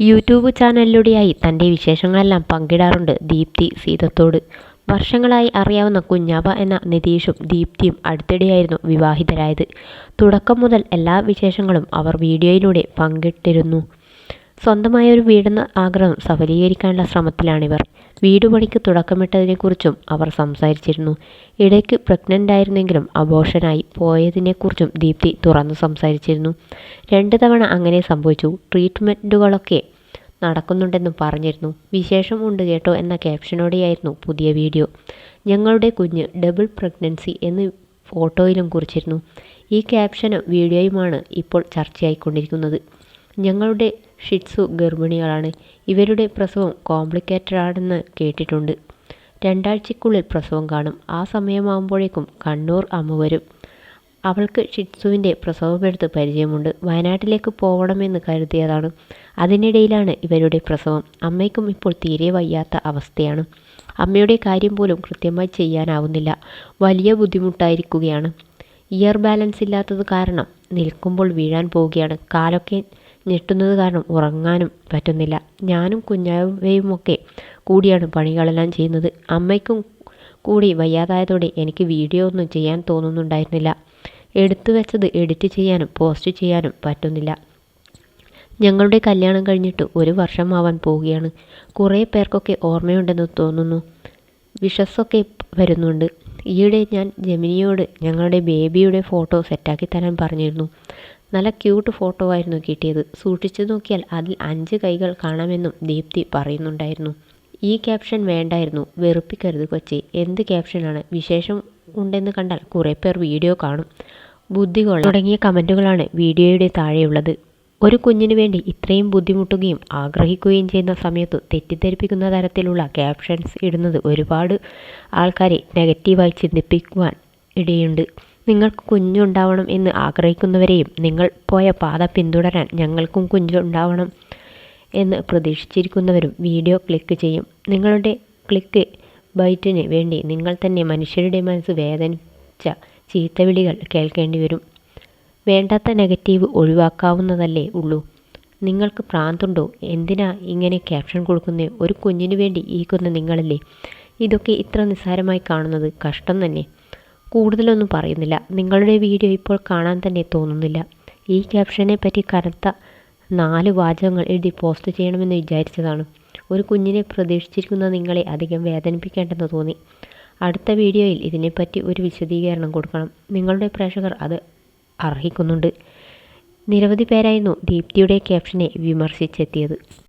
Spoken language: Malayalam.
യൂട്യൂബ് ചാനലിലൂടെയായി തന്റെ വിശേഷങ്ങളെല്ലാം പങ്കിടാറുണ്ട് ദീപ്തി സീതത്തോട്. വർഷങ്ങളായി അറിയാവുന്ന കുഞ്ഞാവ എന്ന നിതീഷും ദീപ്തിയും അടുത്തിടെയായിരുന്നു വിവാഹിതരായത്. തുടക്കം മുതൽ എല്ലാ വിശേഷങ്ങളും അവർ വീഡിയോയിലൂടെ പങ്കിട്ടിരുന്നു. സ്വന്തമായ ഒരു വീടെന്ന ആഗ്രഹം സഫലീകരിക്കാനുള്ള ശ്രമത്തിലാണിവർ. വീടുപണിക്ക് തുടക്കമിട്ടതിനെക്കുറിച്ചും അവർ സംസാരിച്ചിരുന്നു. ഇടയ്ക്ക് പ്രഗ്നന്റ് ആയിരുന്നെങ്കിലും അബോഷനായി പോയതിനെക്കുറിച്ചും ദീപ്തി തുറന്നു സംസാരിച്ചിരുന്നു. രണ്ട് തവണ അങ്ങനെ സംഭവിച്ചു. ട്രീറ്റ്മെന്റുകളൊക്കെ നടക്കുന്നുണ്ടെന്നും പറഞ്ഞിരുന്നു. വിശേഷം ഉണ്ട് കേട്ടോ എന്ന ക്യാപ്ഷനോടെയായിരുന്നു പുതിയ വീഡിയോ. ഞങ്ങളുടെ കുഞ്ഞ് ഡബിൾ പ്രഗ്നൻസി എന്ന് ഫോട്ടോയിലും കുറിച്ചിരുന്നു. ഈ ക്യാപ്ഷനും വീഡിയോയുമാണ് ഇപ്പോൾ ചർച്ചയായിക്കൊണ്ടിരിക്കുന്നത്. ഞങ്ങളുടെ ഷിറ്റ്സു ഗർഭിണികളാണ്. ഇവരുടെ പ്രസവം കോംപ്ലിക്കേറ്റഡ് ആണെന്ന് കേട്ടിട്ടുണ്ട്. രണ്ടാഴ്ചയ്ക്കുള്ളിൽ പ്രസവം കാണും. ആ സമയമാകുമ്പോഴേക്കും കണ്ണൂർ അമ്മ വരും. അവൾക്ക് ഷിറ്റ്സുവിന്റെ പ്രസവമെടുത്ത് പരിചയമുണ്ട്. വയനാട്ടിലേക്ക് പോകണമെന്ന് കരുതിയതാണ്. അതിനിടയിലാണ് ഇവരുടെ പ്രസവം. അമ്മയ്ക്കും ഇപ്പോൾ തീരെ വയ്യാത്ത അവസ്ഥയാണ്. അമ്മയുടെ കാര്യം പോലും കൃത്യമായി ചെയ്യാനാവുന്നില്ല. വലിയ ബുദ്ധിമുട്ടായിരിക്കുകയാണ്. ഇയർ ബാലൻസ് ഇല്ലാത്തത് കാരണം നിൽക്കുമ്പോൾ വീഴാൻ പോവുകയാണ്. കാലൊക്കെ ഞെട്ടുന്നത് കാരണം ഉറങ്ങാനും പറ്റുന്നില്ല. ഞാനും കുഞ്ഞാവയുമൊക്കെ കൂടിയാണ് പണികളെല്ലാം ചെയ്യുന്നത്. അമ്മയ്ക്കും കൂടി വയ്യാതായതോടെ എനിക്ക് വീഡിയോ ഒന്നും ചെയ്യാൻ തോന്നുന്നുണ്ടായിരുന്നില്ല. എടുത്തു വെച്ചത് എഡിറ്റ് ചെയ്യാനും പോസ്റ്റ് ചെയ്യാനും പറ്റുന്നില്ല. ഞങ്ങളുടെ കല്യാണം കഴിഞ്ഞിട്ട് ഒരു വർഷം ആവാൻ പോവുകയാണ്. കുറേ പേർക്കൊക്കെ ഓർമ്മയുണ്ടെന്ന് തോന്നുന്നു. വിഷസൊക്കെ വരുന്നുണ്ട്. ഈയിടെ ഞാൻ ജമിനിയോട് ഞങ്ങളുടെ ബേബിയുടെ ഫോട്ടോ സെറ്റാക്കി തരാൻ പറഞ്ഞിരുന്നു. നല്ല ക്യൂട്ട് ഫോട്ടോ ആയിരുന്നു കിട്ടിയത്. സൂക്ഷിച്ചു നോക്കിയാൽ അതിൽ അഞ്ച് കൈകൾ കാണാമെന്നും ദീപ്തി പറയുന്നുണ്ടായിരുന്നു. ഈ ക്യാപ്ഷൻ വേണ്ടായിരുന്നു. വെറുപ്പിക്കരുത് കൊച്ചി. എന്ത് ക്യാപ്ഷനാണ് വിശേഷം ഉണ്ടെന്ന് കണ്ടാൽ കുറേ പേർ വീഡിയോ കാണും. ബുദ്ധികൊള്ള. തുടങ്ങിയ കമന്റുകളാണ് വീഡിയോയുടെ താഴെയുള്ളത്. ഒരു കുഞ്ഞിന് വേണ്ടി ഇത്രയും ബുദ്ധിമുട്ടുകയും ആഗ്രഹിക്കുകയും ചെയ്യുന്ന സമയത്ത് തെറ്റിദ്ധരിപ്പിക്കുന്ന തരത്തിലുള്ള ക്യാപ്ഷൻസ് ഇടുന്നത് ഒരുപാട് ആൾക്കാരെ നെഗറ്റീവായി ചിന്തിപ്പിക്കുവാൻ ഇടയുണ്ട്. നിങ്ങൾക്ക് കുഞ്ഞുണ്ടാവണം എന്ന് ആഗ്രഹിക്കുന്നവരെയും നിങ്ങൾ പോയ പാത പിന്തുടരാൻ ഞങ്ങൾക്കും കുഞ്ഞുണ്ടാവണം എന്ന് പ്രതീക്ഷിച്ചിരിക്കുന്നവരും വീഡിയോ ക്ലിക്ക് ചെയ്യും. നിങ്ങളുടെ ക്ലിക്ക് ബൈറ്റിന് വേണ്ടി നിങ്ങൾ തന്നെ മനുഷ്യരുടെ മനസ്സ് വേദനിച്ച ചീത്തവിളികൾ കേൾക്കേണ്ടി വരും. വേണ്ടാത്ത നെഗറ്റീവ് ഒഴിവാക്കാവുന്നതല്ലേ ഉള്ളൂ. നിങ്ങൾക്ക് പ്രാന്തുണ്ടോ? എന്തിനാ ഇങ്ങനെ ക്യാപ്ഷൻ കൊടുക്കുന്ന? ഒരു കുഞ്ഞിനു വേണ്ടി ഈക്കുന്ന നിങ്ങളല്ലേ? ഇതൊക്കെ ഇത്ര നിസ്സാരമായി കാണുന്നത് കഷ്ടം തന്നെ. കൂടുതലൊന്നും പറയുന്നില്ല. നിങ്ങളുടെ വീഡിയോ ഇപ്പോൾ കാണാൻ തന്നെ തോന്നുന്നില്ല. ഈ ക്യാപ്ഷനെ പറ്റി കനത്ത നാല് വാചകങ്ങൾ എഴുതി പോസ്റ്റ് ചെയ്യണമെന്ന് വിചാരിച്ചതാണ്. ഒരു കുഞ്ഞിനെ പ്രതീക്ഷിച്ചിരിക്കുന്ന നിങ്ങളെ അധികം വേദനിപ്പിക്കേണ്ടെന്ന് തോന്നി. അടുത്ത വീഡിയോയിൽ ഇതിനെപ്പറ്റി ഒരു വിശദീകരണം കൊടുക്കണം. നിങ്ങളുടെ പ്രേക്ഷകർ അത് അർഹിക്കുന്നുണ്ട്. നിരവധി പേരായിരുന്നു ദീപ്തിയുടെ ക്യാപ്ഷനെ വിമർശിച്ചെത്തിയത്.